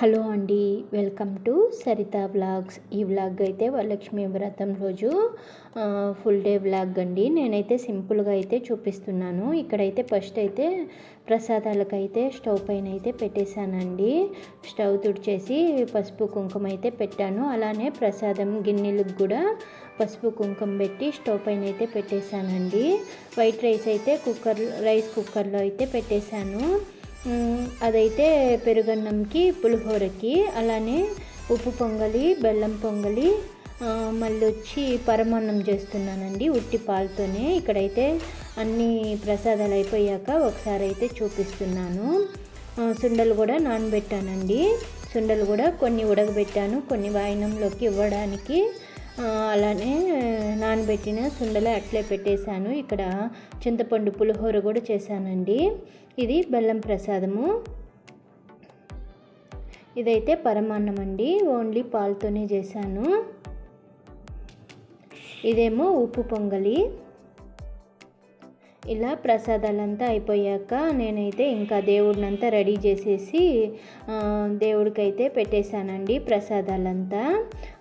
Hello అండి welcome to Saritha vlogs. ఈ vlog అయితే వరలక్ష్మి వ్రతం రోజు. ఫుల్ డే వ్లాగ్ అండి. నేనైతే సింపుల్గా అయితే చూపిస్తున్నాను. ఇక్కడైతే ఫస్ట్ అయితే ప్రసాదాలకైతే స్టవ్ పైన అయితే పెట్టేశానండి. స్టవ్ తుడిచేసి పసుపు కుంకుమ అయితే పెట్టాను. అలానే ప్రసాదం గిన్నెలకు కూడా పసుపు కుంకుమ పెట్టి స్టవ్ పైన అయితే పెట్టేశానండి. వైట్ రైస్ అయితే కుక్కర్ రైస్ కుక్కర్లో అయితే పెట్టేశాను. అదైతే పెరుగన్నంకి పులిహోరకి అలానే ఉప్పు పొంగలి బెల్లం పొంగలి మళ్ళీ వచ్చి పరమాన్నం చేస్తున్నానండి ఉట్టి పాలతోనే. ఇక్కడైతే అన్ని ప్రసాదాలు అయిపోయాక ఒకసారి అయితే చూపిస్తున్నాను. సుండలు కూడా నానబెట్టానండి. సుండలు కూడా కొన్ని ఉడకబెట్టాను కొన్ని వాయినంలోకి ఇవ్వడానికి. అలానే నానబెట్టిన సుండలు అట్లే పెట్టేశాను. ఇక్కడ చింతపండు పులిహోర కూడా చేశానండి. ఇది బెల్లం ప్రసాదము. ఇదైతే పరమాన్నం అండి ఓన్లీ పాలతోనే చేశాను. ఇదేమో ఉప్పు పొంగలి. ఇలా ప్రసాదాలంతా అయిపోయాక నేనైతే ఇంకా దేవుడినంతా రెడీ చేసేసి దేవుడికైతే పెట్టేశానండి ప్రసాదాలంతా.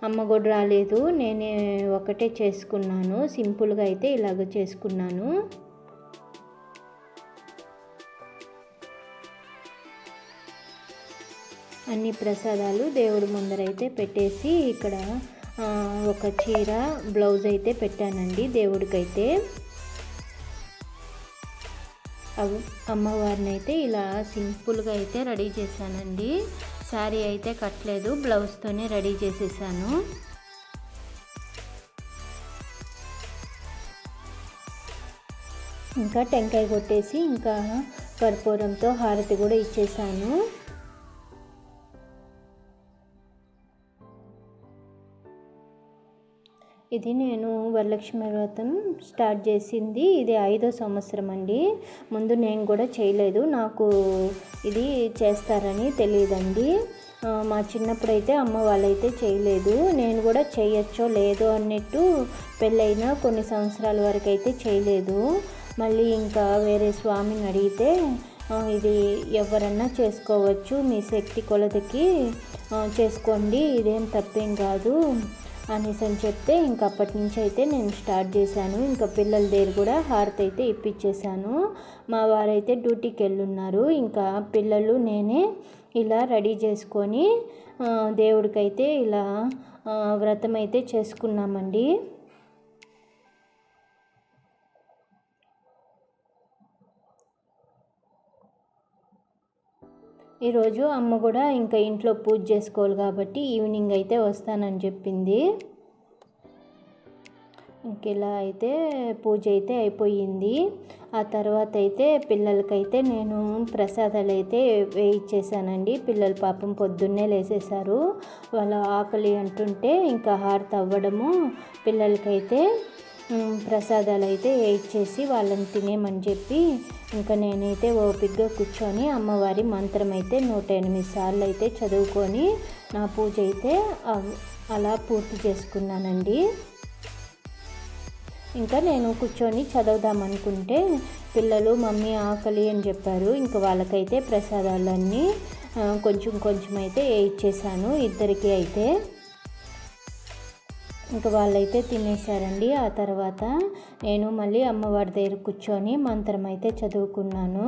అమ్మ కూడా రాలేదు నేనే ఒకటే చేసుకున్నాను సింపుల్గా అయితే ఇలాగ చేసుకున్నాను. అన్ని ప్రసాదాలు దేవుడి ముందరైతే పెట్టేసి ఇక్కడ ఒక చీర బ్లౌజ్ అయితే పెట్టానండి దేవుడికైతే. అమ్మవారిని అయితే ఇలా సింపుల్గా అయితే రెడీ చేశానండి. శారీ అయితే కట్టలేదు బ్లౌజ్తోనే రెడీ చేసేసాను. ఇంకా టెంకాయ కొట్టేసి ఇంకా కర్పూరంతో హారతి కూడా ఇచ్చేసాను. ఇది నేను వరలక్ష్మి వ్రతం స్టార్ట్ చేసింది. ఇది ఐదో సంవత్సరం అండి. ముందు నేను కూడా చేయలేదు. నాకు ఇది చేస్తారని తెలియదండి మా చిన్నప్పుడు అయితే అమ్మ వాళ్ళైతే చేయలేదు. నేను కూడా చేయొచ్చో లేదో అన్నట్టు పెళ్ళైన కొన్ని సంవత్సరాల వరకు అయితే చేయలేదు. మళ్ళీ ఇంకా వేరే స్వామిని అడిగితే ఇది ఎవరన్నా చేసుకోవచ్చు. మీ శక్తి కొలతకి చేసుకోండి. ఇదేం తప్పేం కాదు. అనేసి అని చెప్తే ఇంక అప్పటి నుంచి అయితే నేను స్టార్ట్ చేశాను. ఇంకా పిల్లల దగ్గర కూడా హారతి అయితే ఇప్పించేశాను. మా వారైతే డ్యూటీకి వెళ్ళున్నారు. ఇంకా పిల్లలు నేనే ఇలా రెడీ చేసుకొని దేవుడికైతే ఇలా వ్రతం అయితే చేసుకున్నామండి. ఈరోజు అమ్మ కూడా ఇంకా ఇంట్లో పూజ చేసుకోవాలి కాబట్టి ఈవినింగ్ అయితే వస్తానని చెప్పింది. ఇంకెలా అయితే పూజ అయితే అయిపోయింది. ఆ తర్వాత అయితే పిల్లలకైతే నేను ప్రసాదాలు అయితే వేయించేసానండి పిల్లలు పాపం పొద్దున్నే లేసేసారు వాళ్ళ ఆకలి అంటుంటే ఇంకా హారతి అవ్వడము పిల్లలకైతే ప్రసాదాలు అయితే ఇచ్చేసి వాళ్ళని తినేమని చెప్పి ఇంకా నేనైతే ఓపిక్గా కూర్చొని అమ్మవారి మంత్రం అయితే నూట ఎనిమిది సార్లు అయితే చదువుకొని నా పూజ అయితే అలా పూర్తి చేసుకున్నానండి. ఇంకా నేను కూర్చొని చదువుదాం అనుకుంటే పిల్లలు మమ్మీ ఆకలి అని చెప్పారు. ఇంకా వాళ్ళకైతే ప్రసాదాలన్నీ కొంచెం కొంచెం అయితే ఇచ్చేసాను ఇద్దరికి అయితే. ఇంకా వాళ్ళైతే తినేసారండి ఆ తర్వాత నేను మళ్ళీ అమ్మవారి దగ్గర కూర్చొని మంత్రం అయితే చదువుకున్నాను.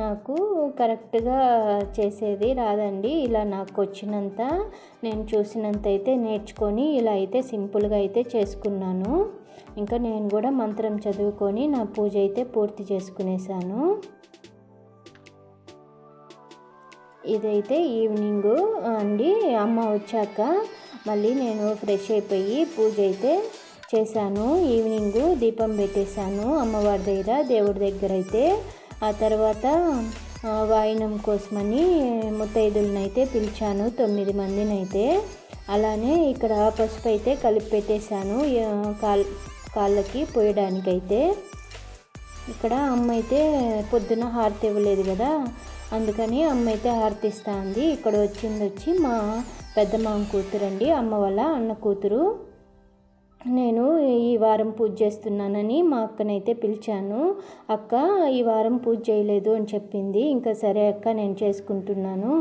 నాకు కరెక్ట్గా చేసేది రాదండి. ఇలా నాకు వచ్చినంత నేను చూసినంత అయితే నేర్చుకొని ఇలా అయితే సింపుల్గా అయితే చేసుకున్నాను. ఇంకా నేను కూడా మంత్రం చదువుకొని నా పూజ అయితే పూర్తి చేసుకునేసాను ఇదైతే ఈవినింగ్ అండి అమ్మ వచ్చాక మళ్ళీ నేను ఫ్రెష్ అయిపోయి పూజ అయితే చేశాను. ఈవినింగ్ దీపం పెట్టేశాను అమ్మవారి దగ్గర దేవుడి దగ్గర అయితే. ఆ తర్వాత వాయినం కోసమని ముత్తైదులను అయితే పిలిచాను తొమ్మిది మందిని అయితే అలానే ఇక్కడ పసుపు అయితే కలిపి పెట్టేశాను కాల్ కాళ్ళకి పోయడానికైతే ఇక్కడ అమ్మ అయితే పొద్దున హారతి ఇవ్వలేదు కదా అందుకని అమ్మ అయితే హారతి ఇస్తా ఉంది ఇక్కడ వచ్చింది వచ్చి మా పెద్ద మామ కూతురు అండి అమ్మ వాళ్ళ అన్న కూతురు. నేను ఈ వారం పూజ చేస్తున్నానని మా అక్కనైతే పిలిచాను. అక్క ఈ వారం పూజ చేయలేదు అని చెప్పింది. ఇంకా సరే అక్క నేను చేసుకుంటున్నాను.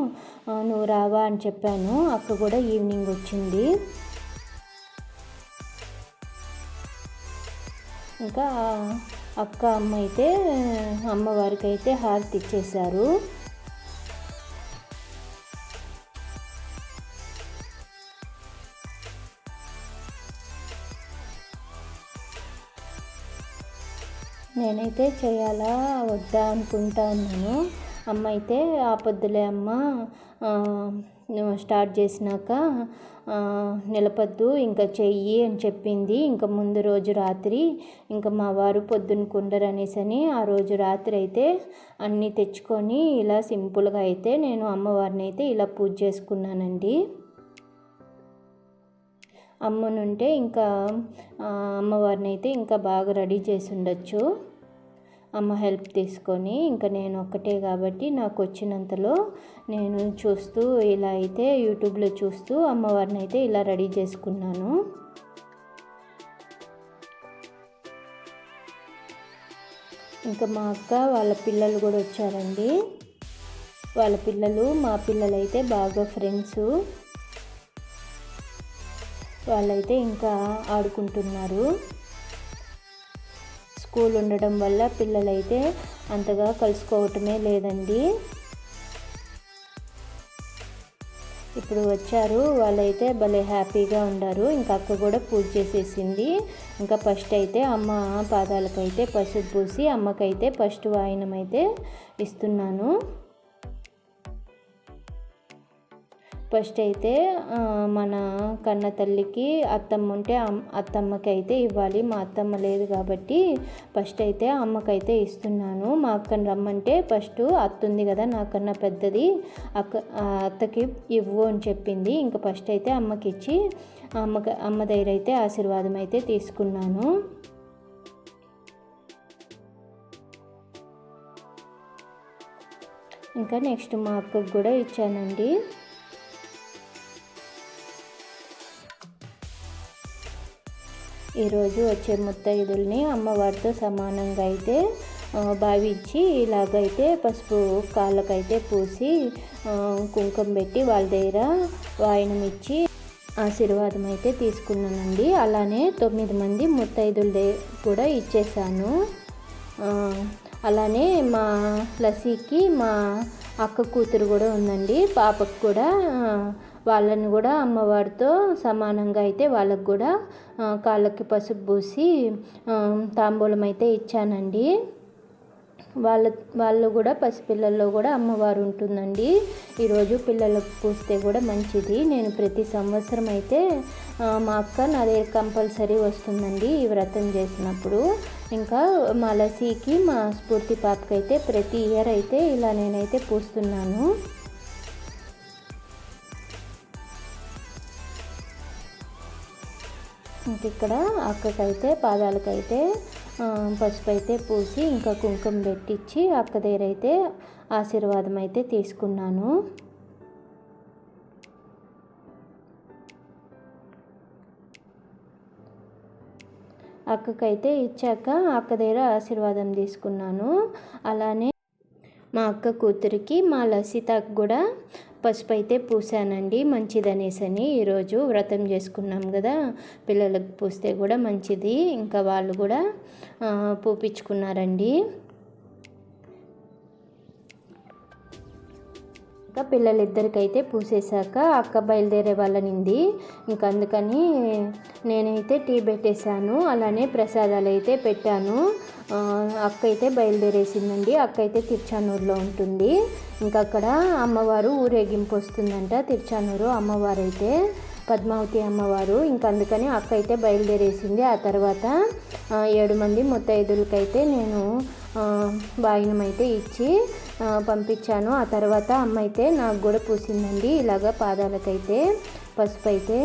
నువ్వు రావా అని చెప్పాను. అక్క కూడా ఈవినింగ్ వచ్చింది. ఇంకా అక్క అమ్మ అయితే అమ్మవారికి అయితే హారతి ఇచ్చేశారు. నేనైతే చేయాలా వద్దా అనుకుంటా ఉన్నాను అమ్మ అయితే ఆ పొద్దులే అమ్మ స్టార్ట్ చేసినాక నిలపద్దు ఇంకా చెయ్యి అని చెప్పింది. ఇంకా ముందు రోజు రాత్రి ఇంకా మా వారు పొద్దున్న కుండరు అనేసి అని ఆ రోజు రాత్రి అయితే అన్నీ తెచ్చుకొని ఇలా సింపుల్గా అయితే నేను అమ్మవారిని అయితే ఇలా పూజ చేసుకున్నానండి. అమ్మనుంటే ఇంకా అమ్మవారిని అయితే ఇంకా బాగా రెడీ చేసి ఉండొచ్చు. అమ్మ హెల్ప్ తీసుకొని ఇంకా నేను ఒక్కటే కాబట్టి నాకు వచ్చినంతలో నేను చూస్తూ ఇలా అయితే యూట్యూబ్లో చూస్తూ అమ్మవారిని అయితే ఇలా రెడీ చేసుకున్నాను. ఇంకా మా అక్క వాళ్ళ పిల్లలు కూడా వచ్చారండి. వాళ్ళ పిల్లలు మా పిల్లలు అయితే బాగా ఫ్రెండ్స్. వాళ్ళైతే ఇంకా ఆడుకుంటున్నారు. స్కూల్ ఉండడం వల్ల పిల్లలైతే అంతగా కలుసుకోవటమే లేదండి. ఇప్పుడు వచ్చారు వాళ్ళైతే భలే హ్యాపీగా ఉన్నారు ఇంకా అక్క కూడా పూజ చేసేసింది. ఇంకా ఫస్ట్ అయితే అమ్మ పాదాలకైతే పసుపు పూసి అమ్మకైతే ఫస్ట్ వాయినం అయితే ఇస్తున్నాను. ఫస్ట్ అయితే మన కన్న తల్లికి అత్తమ్మ ఉంటే అత్తమ్మకి అయితే ఇవ్వాలి. మా అత్తమ్మ లేదు కాబట్టి ఫస్ట్ అయితే అమ్మకైతే ఇస్తున్నాను. మా అక్కని రమ్మంటే ఫస్ట్ అత్త ఉంది కదా నాకన్నా పెద్దది అక్క అత్తకి ఇవ్వు అని చెప్పింది. ఇంకా ఫస్ట్ అయితే అమ్మకి ఇచ్చి అమ్మకి అమ్మ దగ్గర అయితే ఆశీర్వాదం అయితే తీసుకున్నాను. ఇంకా నెక్స్ట్ మా అక్కకు కూడా ఇచ్చానండి. ఈరోజు వచ్చే ముత్తైదుల్ని అమ్మవారితో సమానంగా అయితే భావించి ఇలాగైతే పసుపు కాళ్ళకైతే పూసి కుంకుమ పెట్టి వాళ్ళ దగ్గర వాయనం ఇచ్చి ఆశీర్వాదం అయితే తీసుకున్నానండి. అలానే తొమ్మిది మంది ముత్తైదులు కూడా ఇచ్చేసాను అలానే మా లసీకి మా అక్క కూతురు కూడా ఉందండి. పాపకు కూడా వాళ్ళని కూడా అమ్మవారితో సమానంగా అయితే వాళ్ళకు కూడా కాళ్ళకి పసుపు పూసి తాంబూలం అయితే ఇచ్చానండి. వాళ్ళ వాళ్ళు కూడా పసిపిల్లల్లో కూడా అమ్మవారు ఉంటుందండి. ఈరోజు పిల్లలకు పూస్తే కూడా మంచిది. నేను ప్రతి సంవత్సరం అయితే మా అక్క నా దగ్గర కంపల్సరీ వస్తుందండి ఈ వ్రతం చేసినప్పుడు. ఇంకా మా లసీకి మా స్ఫూర్తి పాపకైతే ప్రతి ఇయర్ అయితే ఇలా నేనైతే పూస్తున్నాను. ఇక్కడ అక్కకైతే పాదాలకైతే పసుపు అయితే పూసి ఇంకా కుంకుమ పెట్టించి అక్క దగ్గర అయితే ఆశీర్వాదం అయితే తీసుకున్నాను. అక్కకైతే ఇచ్చాక అక్క దగ్గర ఆశీర్వాదం తీసుకున్నాను. అలానే మా అక్క కూతురికి మా లసితకు కూడా పసుపు అయితే పూసానండి మంచిదనేసని ఈరోజు వ్రతం చేసుకున్నాం కదా పిల్లలకు పూస్తే కూడా మంచిది ఇంకా వాళ్ళు కూడా పూపించుకున్నారండి. ఇంకా పిల్లలిద్దరికైతే పూసేశాక అక్క బయలుదేరే వాళ్ళనింది. ఇంకా అందుకని నేనైతే టీ పెట్టేశాను అలానే ప్రసాదాలు అయితే పెట్టాను. అక్క అయితే బయలుదేరేసిందండి. అక్క అయితే తిరుచానూరులో ఉంటుంది. ఇంకా అక్కడ అమ్మవారు ఊరేగింపు వస్తుందంట తిరుచానూరు అమ్మవారు అయితే పద్మావతి అమ్మవారు. ఇంకా అందుకని అక్క అయితే బయలుదేరేసింది. ఆ తర్వాత ఏడు మంది ముత్తైదులకైతే నేను వాయినం అయితే ఇచ్చి పంపించాను. ఆ తర్వాత అమ్మ అయితే నాకు కూడా పూసిందండి. ఇలాగ పాదాలకైతే పసుపు అయితే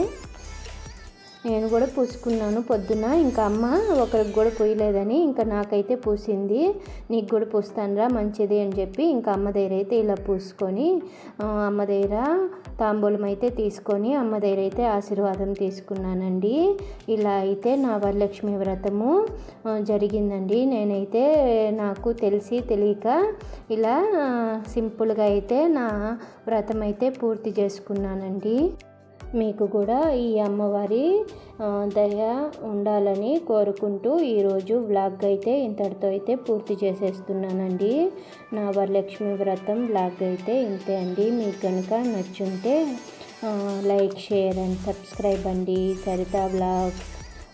నేను కూడా పూసుకున్నాను పొద్దున. ఇంకా అమ్మ ఒకరికి కూడా పూయలేదని ఇంకా నాకైతే పూసింది. నీకు కూడా పూస్తానురా మంచిది అని చెప్పి ఇంకా అమ్మ దగ్గర అయితే ఇలా పూసుకొని అమ్మ దగ్గర తాంబూలం అయితే తీసుకొని అమ్మ దగ్గర అయితే ఆశీర్వాదం తీసుకున్నానండి. ఇలా అయితే నా వరలక్ష్మి వ్రతము జరిగిందండి. నేనైతే నాకు తెలిసి తెలియక ఇలా సింపుల్గా అయితే నా వ్రతం అయితే పూర్తి చేసుకున్నానండి. మీకు కూడా ఈ అమ్మవారి దయ ఉండాలని కోరుకుంటూ ఈరోజు వ్లాగ్ అయితే ఇంతటితో అయితే పూర్తి చేసేస్తున్నానండి. నా వరలక్ష్మి వ్రతం వ్లాగ్ అయితే ఇంతే అండి. మీకు కనుక నచ్చుంటే లైక్ షేర్ అండ్ సబ్స్క్రైబ్ అండి. సరిత బ్లాగ్స్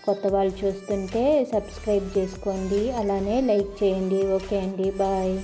కొత్త వాళ్ళు చూస్తుంటే సబ్స్క్రైబ్ చేసుకోండి. అలానే లైక్ చేయండి. ఓకే అండి. బాయ్.